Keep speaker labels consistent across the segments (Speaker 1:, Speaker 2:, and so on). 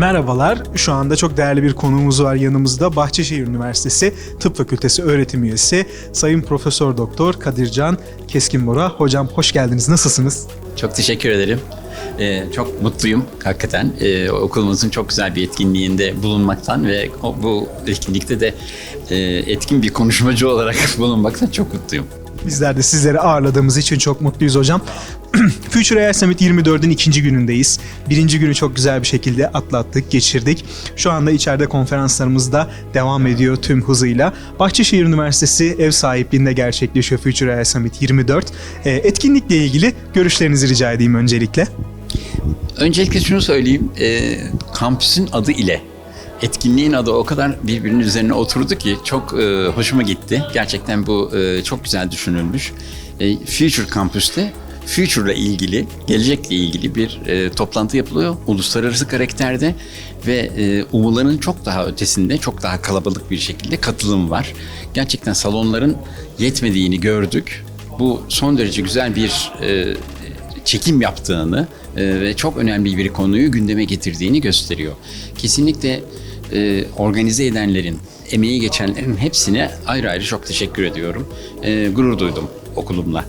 Speaker 1: Merhabalar. Şu anda çok değerli bir konuğumuz var yanımızda. Bahçeşehir Üniversitesi Tıp Fakültesi öğretim üyesi Sayın Profesör Doktor Kadircan Keskinbora. Hocam hoş geldiniz. Nasılsınız?
Speaker 2: Çok teşekkür ederim. Ee, çok mutluyum hakikaten. Ee, okulumuzun çok güzel bir etkinliğinde bulunmaktan ve bu etkinlikte de e, etkin bir konuşmacı olarak bulunmaktan çok mutluyum.
Speaker 1: Bizler de sizleri ağırladığımız için çok mutluyuz hocam. Future AI Summit 24'ün ikinci günündeyiz. Birinci günü çok güzel bir şekilde atlattık, geçirdik. Şu anda içeride konferanslarımız da devam ediyor tüm hızıyla. Bahçeşehir Üniversitesi ev sahipliğinde gerçekleşiyor Future AI Summit 24. Ee, etkinlikle ilgili görüşlerinizi rica edeyim öncelikle.
Speaker 2: Öncelikle şunu söyleyeyim. e, kampüsün adı ile etkinliğin adı o kadar birbirinin üzerine oturdu ki çok e, hoşuma gitti. Gerçekten bu e, çok güzel düşünülmüş. E, Future Campus'te Future ile ilgili, gelecekle ilgili bir e, toplantı yapılıyor. Uluslararası karakterde ve e, umuların çok daha ötesinde, çok daha kalabalık bir şekilde katılım var. Gerçekten salonların yetmediğini gördük. Bu son derece güzel bir e, çekim yaptığını e, ve çok önemli bir konuyu gündeme getirdiğini gösteriyor. Kesinlikle e, organize edenlerin, emeği geçenlerin hepsine ayrı ayrı çok teşekkür ediyorum. E, gurur duydum okulumla,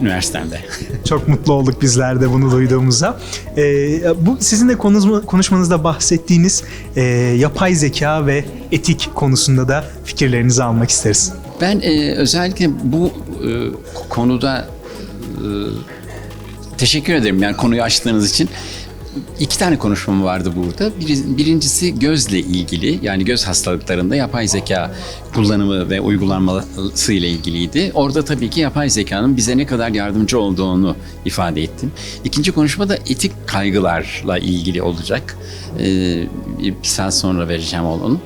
Speaker 2: üniversitemde.
Speaker 1: Çok mutlu olduk bizler de bunu duyduğumuza. Ee, bu sizin de konuşma- konuşmanızda bahsettiğiniz e, yapay zeka ve etik konusunda da fikirlerinizi almak isteriz.
Speaker 2: Ben e, özellikle bu e, konuda e, teşekkür ederim yani konuyu açtığınız için. İki tane konuşmam vardı burada. Bir- Birincisi gözle ilgili yani göz hastalıklarında yapay zeka kullanımı ve uygulanması ile ilgiliydi. Orada tabii ki yapay zekanın bize ne kadar yardımcı olduğunu ifade ettim. İkinci konuşma da etik kaygılarla ilgili olacak. Ee, bir saat sonra vereceğim onu.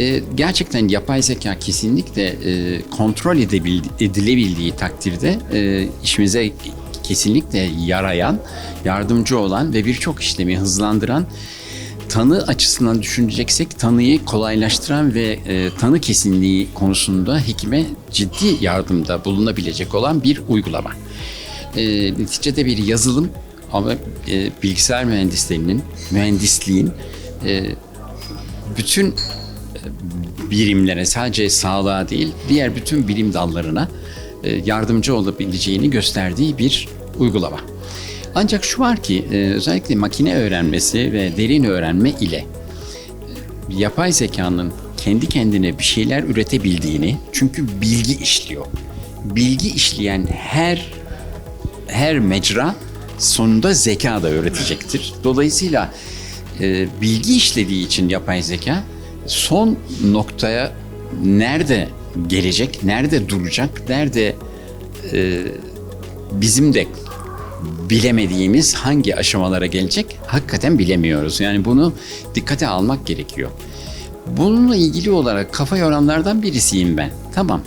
Speaker 2: Ee, gerçekten yapay zeka kesinlikle e, kontrol edebil- edilebildiği takdirde e, işimize kesinlikle yarayan, yardımcı olan ve birçok işlemi hızlandıran tanı açısından düşüneceksek tanıyı kolaylaştıran ve e, tanı kesinliği konusunda hekime ciddi yardımda bulunabilecek olan bir uygulama. E, neticede bir yazılım ama e, bilgisayar mühendislerinin, mühendisliğin e, bütün birimlere sadece sağlığa değil diğer bütün bilim dallarına e, yardımcı olabileceğini gösterdiği bir uygulama. Ancak şu var ki e, özellikle makine öğrenmesi ve derin öğrenme ile e, yapay zekanın kendi kendine bir şeyler üretebildiğini çünkü bilgi işliyor. Bilgi işleyen her her mecra sonunda zeka da öğretecektir. Dolayısıyla e, bilgi işlediği için yapay zeka son noktaya nerede gelecek, nerede duracak, nerede e, bizim de bilemediğimiz hangi aşamalara gelecek hakikaten bilemiyoruz. Yani bunu dikkate almak gerekiyor. Bununla ilgili olarak kafa yoranlardan birisiyim ben. Tamam.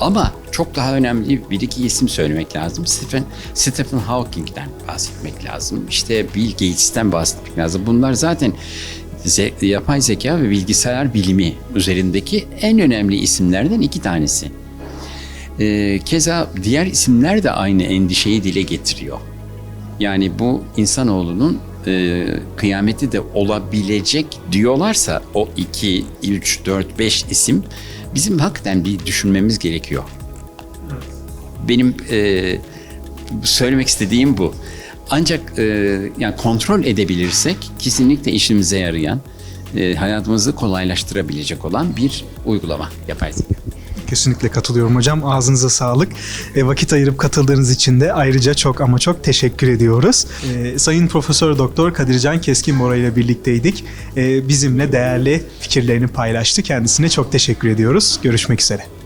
Speaker 2: Ama çok daha önemli bir iki isim söylemek lazım. Stephen, Stephen Hawking'den bahsetmek lazım. İşte Bill Gates'ten bahsetmek lazım. Bunlar zaten ze- yapay zeka ve bilgisayar bilimi üzerindeki en önemli isimlerden iki tanesi. Ee, keza diğer isimler de aynı endişeyi dile getiriyor. Yani bu insanoğlunun e, kıyameti de olabilecek diyorlarsa o 2, 3, 4, 5 isim bizim hakikaten bir düşünmemiz gerekiyor. Benim e, söylemek istediğim bu. Ancak e, yani kontrol edebilirsek kesinlikle işimize yarayan, e, hayatımızı kolaylaştırabilecek olan bir uygulama yapay zeka.
Speaker 1: Kesinlikle katılıyorum hocam. Ağzınıza sağlık. E, vakit ayırıp katıldığınız için de ayrıca çok ama çok teşekkür ediyoruz. E, Sayın Profesör Doktor Kadircan Keskinbora ile birlikteydik. E, bizimle değerli fikirlerini paylaştı. Kendisine çok teşekkür ediyoruz. Görüşmek üzere.